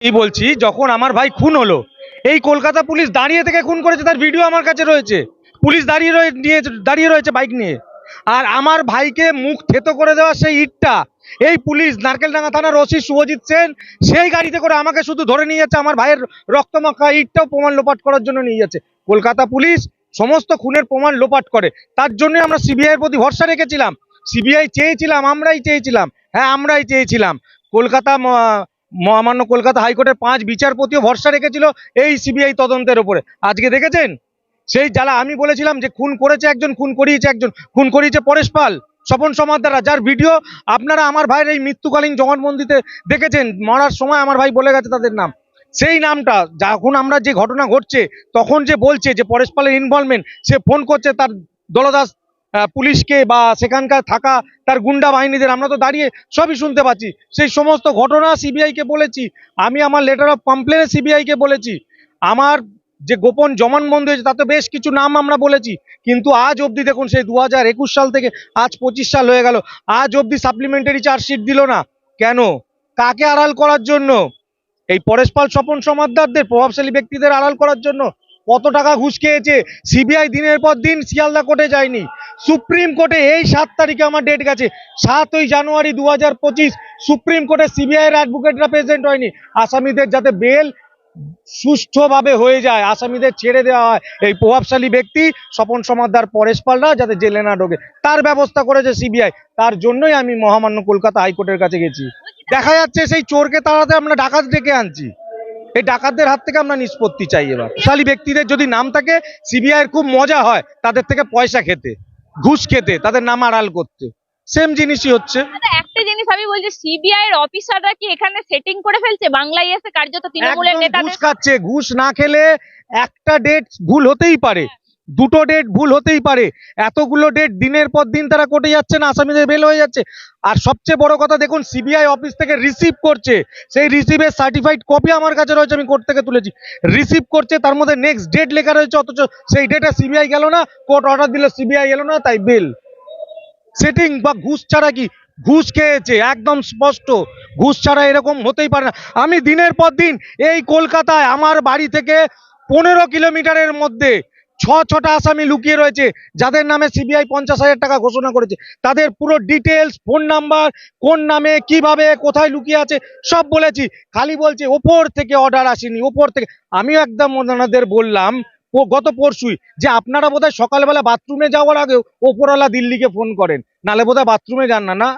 এই বলছি, যখন আমার ভাই খুন হলো, এই কলকাতা পুলিশ দাঁড়িয়ে থেকে খুন করেছে, তার ভিডিও আমার কাছে রয়েছে। পুলিশ দাঁড়িয়ে নিয়ে দাঁড়িয়ে রয়েছে বাইক নিয়ে। আর আমার ভাইকে মুখ থেতো করে দেওয়া সেই ইটটা, এই পুলিশ নারকেলডাঙ্গা থানার ওসি শুভজিৎ সেন, সেই গাড়িতে করে আমাকে শুধু ধরে নিয়ে যাচ্ছে, আমার ভাইয়ের রক্তমাখা ইটটাও প্রমাণ লোপাট করার জন্য নিয়ে যাচ্ছে। কলকাতা পুলিশ সমস্ত খুনের প্রমাণ লোপাট করে। তার জন্য আমরা সিবিআই এর প্রতি ভরসা রেখেছিলাম। সিবিআই চেয়েছিলাম, আমরাই চেয়েছিলাম। হ্যাঁ আমরাই চেয়েছিলাম। কলকাতা মহামান্য কলকাতা হাইকোর্টের পাঁচ বিচারপতিও ভরসা রেখেছিল এই সিবিআই তদন্তের উপরে। আজকে দেখেছেন? সেই যারা আমি বলেছিলাম যে খুন করেছে একজন, খুন করিয়েছে একজন, খুন করিয়েছে পরেশ পাল, স্বপন সমাদ্দারা যার ভিডিও আপনারা আমার ভাইয়ের এই মৃত্যুকালীন জবানবন্দিতে দেখেছেন, মরার সময় আমার ভাই বলে গেছে তাদের নাম। সেই নামটা, যখন আমরা যে ঘটনা ঘটছে, তখন যে বলছে যে পরেশ পালের ইনভলভমেন্ট সে ফোন করছে তার দলদাস পুলিশকে বা সেখানকার থাকা তার গুন্ডা বাহিনীদের, আমরা তো দাঁড়িয়ে সবই শুনতে পাচ্ছি। সেই সমস্ত ঘটনা সিবিআইকে বলেছি, আমি আমার লেটার অফ কমপ্লেনে সিবিআইকে বলেছি। আমার যে গোপন জমানবন্দি হয়েছে, তাতে বেশ কিছু নাম আমরা বলেছি। কিন্তু আজ অবধি দেখুন, সেই দু একুশ সাল থেকে আজ পঁচিশ সাল হয়ে গেল। আজ অবধি সাপ্লিমেন্টারি চার্জশিট দিল না। কেন? কাকে আড়াল করার জন্য? এই পরেশ পাল স্বপন সমাদ্দারদের প্রভাবশালী ব্যক্তিদের আড়াল করার জন্য কত টাকা ঘুষ খেয়েছে? সিবিআই দিনের পর দিন শিয়ালদা কোর্টে যায়নি। সুপ্রিম কোর্টে এই সাত তারিখে আমার ডেট গেছে। সাতই জানুয়ারি দু হাজার পঁচিশ সুপ্রিম কোর্টে সিবিআই এর অ্যাডভোকেটরা প্রেজেন্ট হয়নি। আসামিদের যাতে বেল সুষ্ঠুভাবে হয়ে যায়, আসামিদের ছেড়ে দেওয়া হয়। এই প্রভাবশালী ব্যক্তি স্বপন সমাদ্দার পরেশ পালরা যাতে জেলে না ঢোকে। তার ব্যবস্থা করেছে সিবিআই তার জন্যই আমি মহামান্য কলকাতা হাইকোর্টের কাছে গেছি। দেখা যাচ্ছে সেই চোরকে তাড়াতে আমরা ডাকাত ডেকে আনছি। এই ডাকাতদের হাত থেকে আমরা নিষ্পত্তি চাই এবার। শালী ব্যক্তিদের যদি নাম থাকে সিবিআইয়ের খুব মজা হয়, তাদের থেকে পয়সা খেতে। ঘুষ খেতে তাদের নাম আড়াল করতে। সেম জিনিসই হচ্ছে। দাদা একটা জিনিস আমি বলছি সিবিআই এর অফিসাররা কি এখানে সেটিং করে ফেলছে? বাংলায় এসে কার্যত তৃণমূলের নেতা ঘুষ খাচ্ছে। ঘুষ না খেলে একটা ডেট ভুল হতেই পারে। দুটো ডেট ভুল হতেই পারে। এতগুলো ডেট দিনের পর দিন তারা কোর্টে যাচ্ছে না, আসামিদের বেল হয়ে যাচ্ছে। আর সবচেয়ে বড় কথা দেখুন সিবিআই অফিস থেকে রিসিভ করছে। সেই রিসিভের সার্টিফাইড কপি আমার কাছে রয়েছে, আমি কোর্ট থেকে তুলেছি। রিসিভ করছে, তার মধ্যে নেক্সট ডেট লেখা রয়েছে, অথচ সেই ডেটে সিবিআই গেল না কোর্ট অর্ডার দিল সিবিআই এলো না, তাই বেল সেটিং বা ঘুষ ছাড়া কি? ঘুষ খেয়েছে, একদম স্পষ্ট। ঘুষ ছাড়া এরকম হতেই পারে না। আমি দিনের পর দিন এই কলকাতায়, আমার বাড়ি থেকে পনেরো কিলোমিটারের মধ্যে ছ, ছটা আসামি লুকিয়ে রয়েছে, যাদের নামে সিবিআই পঞ্চাশ হাজার টাকা ঘোষণা করেছে। তাদের পুরো ডিটেলস ফোন নাম্বার কোন নামে, কীভাবে, কোথায় লুকিয়ে আছে, সব বলেছি। খালি বলছে, ওপর থেকে অর্ডার আসেনি, ওপর থেকে। আমিও একদম ওনাদের বললাম গত পরশুই, যে আপনারা বোধহয় সকালবেলা বাথরুমে যাওয়ার আগে ওপরওয়ালা দিল্লিকে ফোন করেন। নালে বোধহয় বাথরুমে যান না না?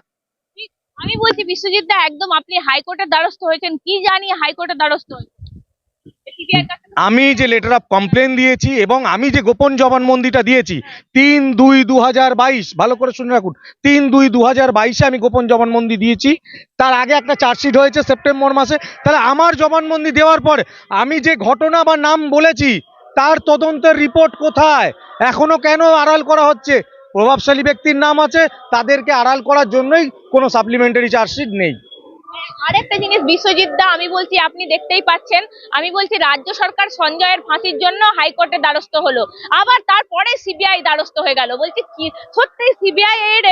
আমি বলছি, বিশ্বজিৎ দা, একদম আপনি হাইকোর্টের দ্বারস্থ হয়েছেন। কি জানি হাইকোর্টের দ্বারস্থ আমি যে লেটার অফ কমপ্লেন দিয়েছি এবং আমি যে গোপন জবানবন্দিটা দিয়েছি, তিন দুই দু ভালো করে শুনে রাখুন, তিন দুই দু বাইশে আমি গোপন জবানবন্দি দিয়েছি। তার আগে একটা চার্জশিট হয়েছে সেপ্টেম্বর মাসে, তাহলে আমার জবানবন্দি দেওয়ার পর আমি যে ঘটনা বা নাম বলেছি, তার তদন্তের রিপোর্ট কোথায়? এখনও কেন আড়াল করা হচ্ছে? প্রভাবশালী ব্যক্তির নাম আছে, তাদেরকে আড়াল করার জন্যই কোনো সাপ্লিমেন্টারি চার্জশিট নেই। আরেকটা জিনিস বিশ্বজিৎ দা, আমি বলছি, আপনি দেখতেই পাচ্ছেন, আমি বলছি, রাজ্য সরকার সঞ্জয়ের ফাঁসির জন্য হাইকোর্টের দ্বারস্থ হলো। আবার তারপরে সিবিআই দ্বারস্থ হয়ে গেল। বলছি, কি, সত্যি সিবিআই এর,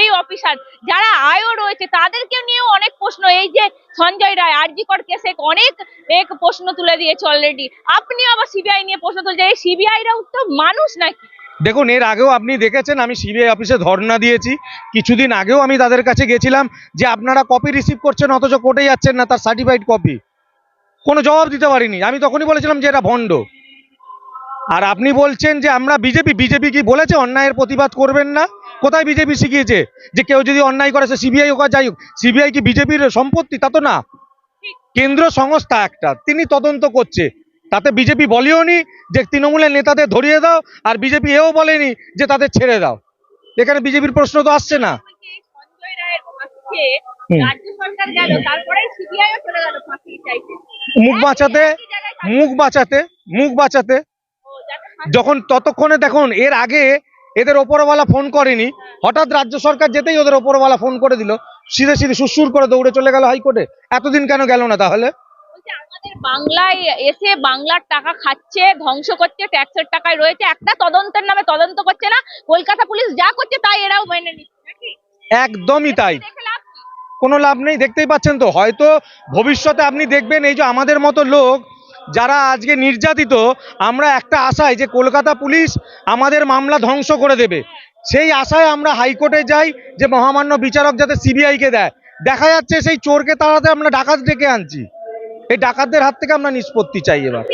এই অফিসার, যারা আয়ও রয়েছে তাদেরকে নিয়েও অনেক প্রশ্ন। এই যে সঞ্জয় রায় আরজিকর কেসে অনেক, এক প্রশ্ন তুলে দিয়েছে অলরেডি আপনি আবার সিবিআই নিয়ে প্রশ্ন তুলছে এই সিবিআই রাও তো মানুষ নাকি? দেখুন, এর আগেও আপনি দেখেছেন, আমি সিবিআই অফিসে ধর্ণা দিয়েছি। কিছুদিন আগেও আমি তাদের কাছে গেছিলাম যে আপনারা কপি রিসিভ করছেন, অথচ কোর্টে যাচ্ছেন না, তার সার্টিফাইড কপি কোনো জবাব দিতে পারিনি। আমি তখনই বলেছিলাম যে এটা ভণ্ড। আর আপনি বলছেন যে আমরা বিজেপি বিজেপি কি বলেছে? অন্যায়ের প্রতিবাদ করবেন না? কোথায় বিজেপি শিখিয়েছে যে কেউ যদি অন্যায় করে, সে সিবিআই হোক যাই হোক সিবিআই কি বিজেপির সম্পত্তি? তা তো না। কেন্দ্র সংস্থা একটা, তিনি তদন্ত করছে। তাতে বিজেপি বলেও নি যে তৃণমূলের নেতাদের ধরিয়ে দাও আর বিজেপি এও বলেনি যে তাদের ছেড়ে দাও। এখানে বিজেপির প্রশ্ন তো আসছে না। মুখ বাঁচাতে। মুখ বাঁচাতে মুখ বাঁচাতে। যখন ততক্ষণে দেখুন এর আগে এদের ওপরওয়ালা ফোন করেনি। হঠাৎ রাজ্য সরকার যেতেই ওদের ওপরওয়ালা ফোন করে দিল। সিধে সিধে সুসুর করে দৌড়ে চলে গেল হাইকোর্টে। এতদিন কেন গেল না তাহলে? আমাদের বাংলায় এসে বাংলার টাকা খাচ্ছে ধ্বংস করছে ট্যাক্সের টাকায় রয়েছে। একটা তদন্তের নামে তদন্ত করছে না। কলকাতা পুলিশ যা করছে তাই এরাও মেনে নিচ্ছে একদমই তাই? কোনো লাভ নেই দেখতেই পাচ্ছেন তো। হয়তো ভবিষ্যতে আপনি দেখবেন এই যে আমাদের মতো লোক যারা আজকে নির্যাতিত আমরা একটা আশায় যে কলকাতা পুলিশ আমাদের মামলা ধ্বংস করে দেবে। সেই আশায় আমরা হাইকোর্টে যাই যে মহামান্য বিচারক যাতে সিবিআইকে দেয়। দেখা যাচ্ছে সেই চোরকে তাড়াতে আমরা ডাকাত ডেকে আনছি। এই ডাকাতদের হাত থেকে আমরা নিষ্পত্তি চাই এবার।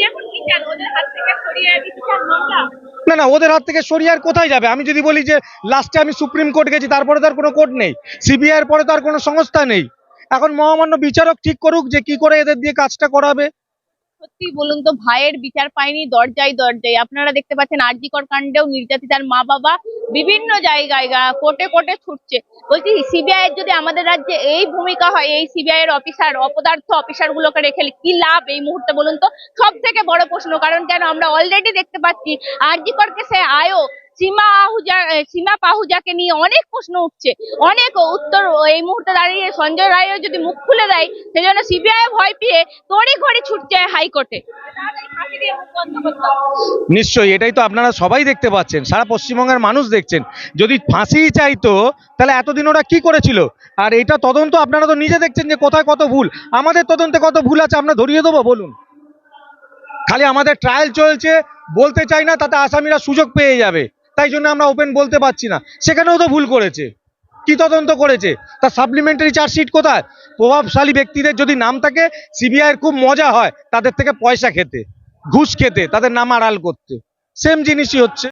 না না ওদের হাত থেকে সরিয়ে আর কোথায় যাবে? আমি যদি বলি যে লাস্টে আমি সুপ্রিম কোর্ট গেছি তারপরে তার কোনো কোর্ট নেই। সিবিআই এর পরে তার কোনো সংস্থা নেই। এখন মহামান্য বিচারক ঠিক করুক যে কি করে এদের দিয়ে কাজটা করাবে। সত্যি বলুন তো, ভাইয়ের বিচার পায়নি দরজাই দরজায়। আপনারা দেখতে পাচ্ছেন আরজিকর কাণ্ডেও নির্যাতিতার মা বাবা বিভিন্ন জায়গায় কোটে কোটে ছুটছে। বলছি সিবিআই এর যদি আমাদের রাজ্যে এই ভূমিকা হয়, এই সিবিআই এর অফিসার, অপদার্থ অফিসার গুলোকে রেখে কি লাভ এই মুহূর্তে বলুন তো? সব থেকে বড় প্রশ্ন, কারণ কেন আমরা অলরেডি দেখতে পাচ্ছি আরজিকরকে সে আয়ো সীমা আহুজা সীমা পাহুজাকে নিয়ে অনেক প্রশ্ন উঠছে। অনেক উত্তর এই মুহূর্তে দাঁড়িয়ে সঞ্জয় রায়ও যদি মুখ খুলে দেয় সেই সেজন্য সিবিআই ভয় পেয়ে তড়ি ঘড়ি ছুটছে হাইকোর্টে। নিশ্চয়ই, এটাই তো আপনারা সবাই দেখতে পাচ্ছেন, সারা পশ্চিমবঙ্গের মানুষ দেখছেন। যদি ফাঁসিই চাইতো, তাহলে এতদিন ওরা কি করেছিল? আর এটা তদন্ত আপনারা তো নিজে দেখছেন যে কোথায় কত ভুল। আমাদের তদন্তে কত ভুল আছে আমরা ধরিয়ে দেবো, বলুন। খালি আমাদের ট্রায়াল চলছে, বলতে চাই না, তাতে আসামিরা সুযোগ পেয়ে যাবে। তাই জন্য আমরা ওপেন বলতে পারছি না। সেখানেও তো ভুল করেছে। কি তদন্ত করেছে? তার সাপ্লিমেন্টারি চার্জশিট কোথায়? প্রভাবশালী ব্যক্তিদের যদি নাম থাকে সিবিআইয়ের খুব মজা হয়, তাদের থেকে পয়সা খেতে। ঘুষ খেতে, তাদের নাম আড়াল করতে। সেম জিনিসই হচ্ছে।